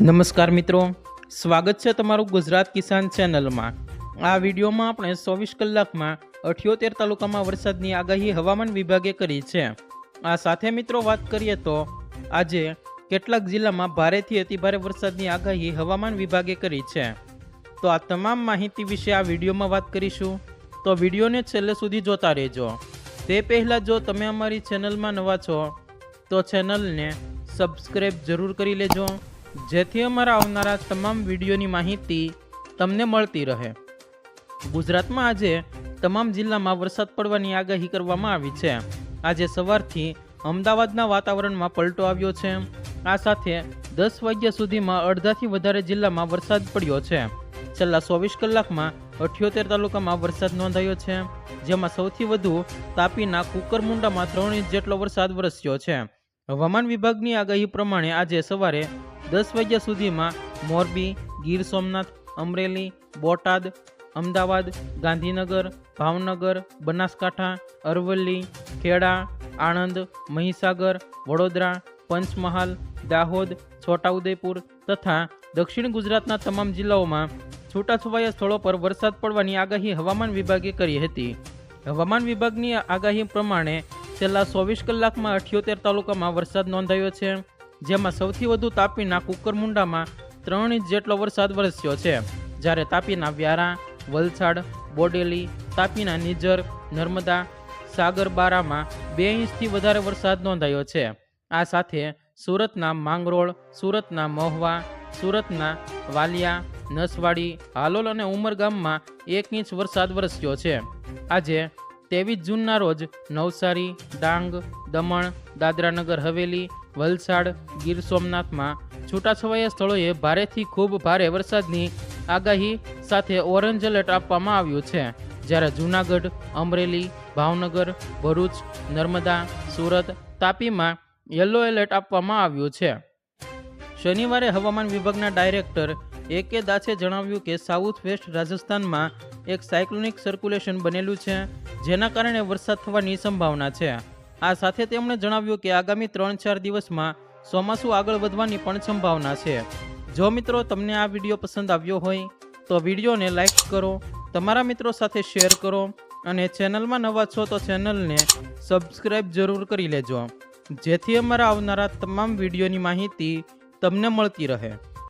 નમસ્કાર મિત્રો. સ્વાગત છે તમારું ગુજરાત કિસાન ચેનલમાં. આ વિડીયોમાં આપણે ચોવીસ કલાકમાં અઠ્યોતેર તાલુકામાં વરસાદની આગાહી હવામાન વિભાગે કરી છે. આ સાથે મિત્રો વાત કરીએ તો આજે કેટલાક જિલ્લામાં ભારેથી અતિભારે વરસાદની આગાહી હવામાન વિભાગે કરી છે. તો આ તમામ માહિતી વિશે આ વિડીયોમાં વાત કરીશું. તો વિડીયોને છેલ્લે સુધી જોતા રહેજો. તે પહેલાં જો તમે અમારી ચેનલમાં નવા છો, તો ચેનલને સબસ્ક્રાઈબ જરૂર કરી લેજો. જેથી અમારા આવનારા તમામ વિડીયોની માહિતી તમને મળતી રહે. ગુજરાતમાં આજે તમામ જિલ્લામાં વરસાદ પડવાની આગાહી કરવામાં આવી છે. આજે સવારથી અમદાવાદના વાતાવરણમાં પલટો આવ્યો છે. આ સાથે દસ વાગ્યા સુધીમાં અડધાથી વધારે જિલ્લામાં વરસાદ પડ્યો છે. છેલ્લા ચોવીસ કલાકમાં અઠ્યોતેર તાલુકામાં વરસાદ નોંધાયો છે. જેમાં સૌથી વધુ તાપીના કુકરમુંડામાં ત્રણ ઇંચ જેટલો વરસાદ વરસ્યો છે. હવામાન વિભાગની આગાહી પ્રમાણે આજે સવારે દસ વાગ્યા સુધીમાં મોરબી, ગીર સોમનાથ, અમરેલી, બોટાદ, અમદાવાદ, ગાંધીનગર, ભાવનગર, બનાસકાંઠા, અરવલ્લી, ખેડા, આણંદ, મહીસાગર, વડોદરા, પંચમહાલ, દાહોદ, છોટાઉદેપુર તથા દક્ષિણ ગુજરાતના તમામ જિલ્લાઓમાં છૂટાછવાયા સ્થળો પર વરસાદ પડવાની આગાહી હવામાન વિભાગે કરી હતી. હવામાન વિભાગની આગાહી પ્રમાણે છેલ્લા ચોવીસ કલાકમાં અઠ્યોતેર તાલુકામાં વરસાદ નોંધાયો છે, જેમાં સૌથી વધુ તાપીના કુકરમુંડામાં ત્રણ ઇંચ જેટલો વરસાદ વરસ્યો છે. જ્યારે તાપીના વ્યારા, વલસાડ, બોડેલી, તાપીના નિજર, નર્મદા, સાગરબારામાં બે ઇંચથી વધારે વરસાદ નોંધાયો છે. આ સાથે સુરતના માંગરોળ, સુરતના મહવા, સુરતના વાલિયા, નસવાડી, હાલોલ અને ઉમરગામમાં એક ઇંચ વરસાદ વરસ્યો છે. આજે ત્રેવીસ જૂનના રોજ નવસારી, ડાંગ, દમણ, દાદરાનગર, હવેલી, વલસાડ, ગીર સોમનાથમાં છૂટાછવાયા સ્થળોએ ભારેથી ખૂબ ભારે વરસાદની આગાહી સાથે ઓરેન્જ એલર્ટ આપવામાં આવ્યું છે. જ્યારે જૂનાગઢ, અમરેલી, ભાવનગર, ભરૂચ, નર્મદા, સુરત, તાપીમાં યલો એલર્ટ આપવામાં આવ્યું છે. શનિવારે હવામાન વિભાગના ડાયરેક્ટર એ કે દાસે જણાવ્યું કે સાઉથ વેસ્ટ રાજસ્થાનમાં એક સાયક્લોનિક સર્ક્યુલેશન બનેલું છે, જેના કારણે વરસાદ થવાની સંભાવના છે. આ સાથે તેમણે જણાવ્યું કે આગામી ત્રણ ચાર દિવસમાં ચોમાસું આગળ વધવાની પણ સંભાવના છે. જો મિત્રો તમને આ વીડિયો પસંદ આવ્યો હોય, તો વિડીયોને લાઇક કરો, તમારા મિત્રો સાથે શેર કરો, અને ચેનલમાં નવા છો તો ચેનલને સબસ્ક્રાઈબ જરૂર કરી લેજો. જેથી અમારા આવનારા તમામ વિડીયોની માહિતી તમને મળતી રહે.